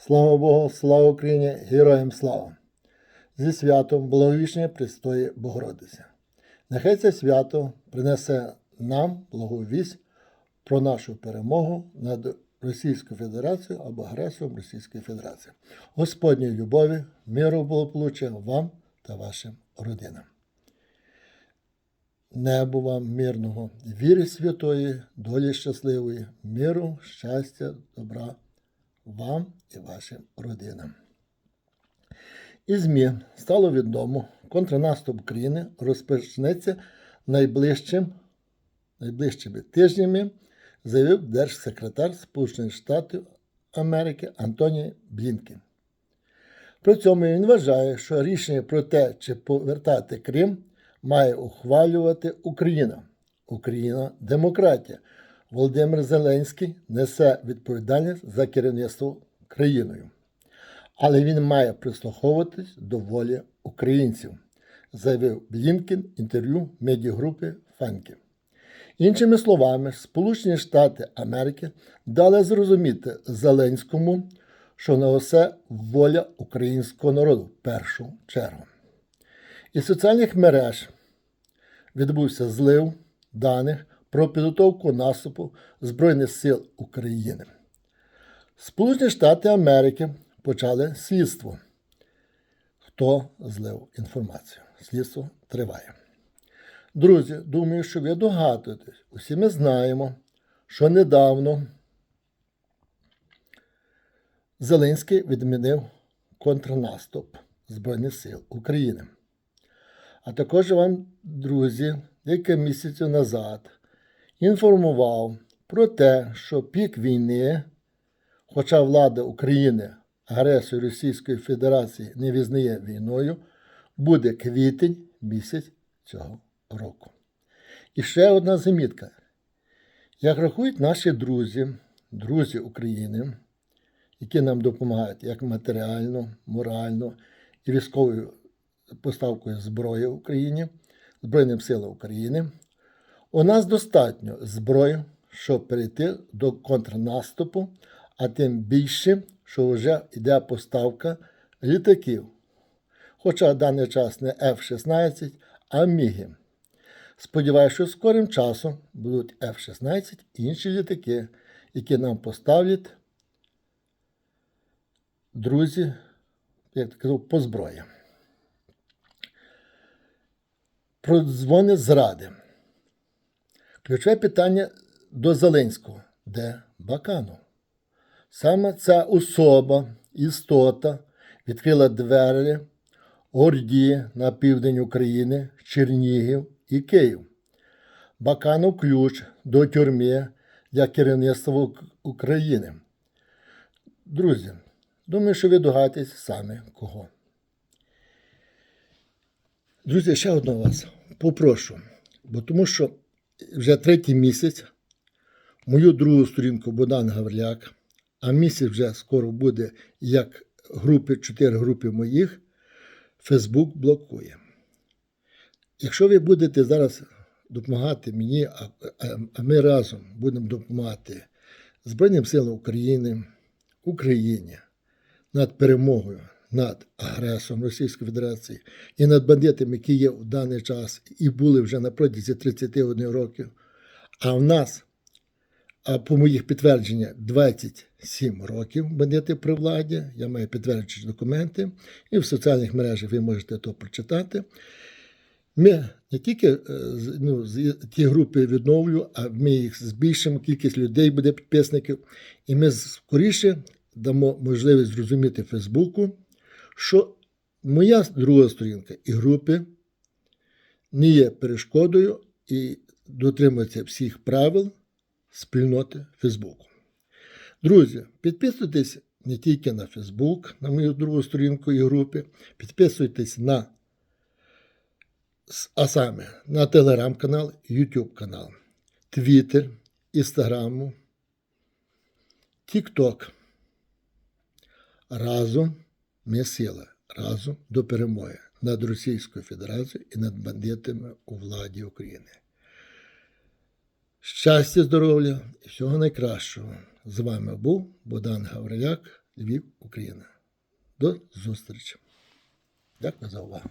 Слава Богу, слава Україні, героям слава! Зі святом благовічення Престої Богородиці. Нехай це свято принесе нам благовість про нашу перемогу над Російською Федерацією або агресором Російської Федерації. Господньої любові, миру благополуччя вам та вашим родинам. Небо вам мирного, віри святої, долі щасливої, миру, щастя, добра вам і вашим родинам. Із ЗМІ стало відомо, контрнаступ України розпочнеться найближчим, найближчими тижнями, заявив держсекретар Сполучених Штатів Америки Антоній Блінкен. При цьому він вважає, що рішення про те, чи повертати Крим, має ухвалювати Україна. Україна демократія. Володимир Зеленський несе відповідальність за керівництво країною. Але він має прислуховуватись до волі українців, заявив Блінкен інтерв'ю медіагрупи Фанкі. Іншими словами, Сполучені Штати Америки дали зрозуміти Зеленському, що на усе воля українського народу в першу чергу. Із соціальних мереж відбувся злив даних про підготовку наступу Збройних сил України. Сполучені Штати Америки почали слідство. Хто злив інформацію? Слідство триває. Друзі, думаю, що ви догадуєтесь. Усі ми знаємо, що недавно Зеленський відмінив контрнаступ Збройних сил України. А також вам, друзі, декілька місяців назад інформував про те, що пік війни, хоча влада України агресію Російської Федерації не визнає війною, буде квітень місяць цього року. І ще одна замітка. Як рахують наші друзі, друзі України, які нам допомагають як матеріально, морально і військовою поставкою зброї Україні, Збройним силам України, у нас достатньо зброї, щоб перейти до контрнаступу, а тим більше, що вже йде поставка літаків. Хоча в даний час не F-16, а Міги. Сподіваюся, що скорим часом будуть F-16 і інші літаки, які нам поставлять друзі, як кажу, по зброї. Про дзвони зради. Ключове питання до Зеленського. Де Баканов? Саме ця особа, істота, відкрила двері Орді на південь України, Чернігів і Київ. Баканов ключ до тюрми для керівництва України. Друзі, думаю, що ви догадаєтесь саме кого. Друзі, ще одного вас попрошу, бо тому що вже третій місяць. Мою другу сторінку Богдан Гавриляк, а місяць вже скоро буде як групи, чотири групи моїх, Фейсбук блокує. Якщо ви будете зараз допомагати мені, а ми разом будемо допомагати Збройним силам України, Україні над перемогою над агресором Російської Федерації і над бандитами, які є в даний час і були вже на протязі 31 років. А в нас, а по моїх підтвердженнях, 27 років бандити при владі. Я маю підтверджуючі документи, і в соціальних мережах ви можете то прочитати. Ми не тільки е, ну, ті групи відновлю, а ми їх збільшимо, кількість людей буде підписників, і ми скоріше дамо можливість зрозуміти Фейсбуку, що моя друга сторінка і групи не є перешкодою і дотримується всіх правил спільноти Фейсбуку. Друзі, підписуйтесь не тільки на Фейсбук, на мою другу сторінку і групи, підписуйтесь на а саме на телеграм-канал, YouTube канал, Твіттер, Інстаграму, Тікток. Разом ми сила, разом до перемоги над Російською Федерацією і над бандитами у владі України. Щастя, здоров'я і всього найкращого. З вами був Богдан Гавриляк Львів, Україна. До зустрічі. Дякую за увагу.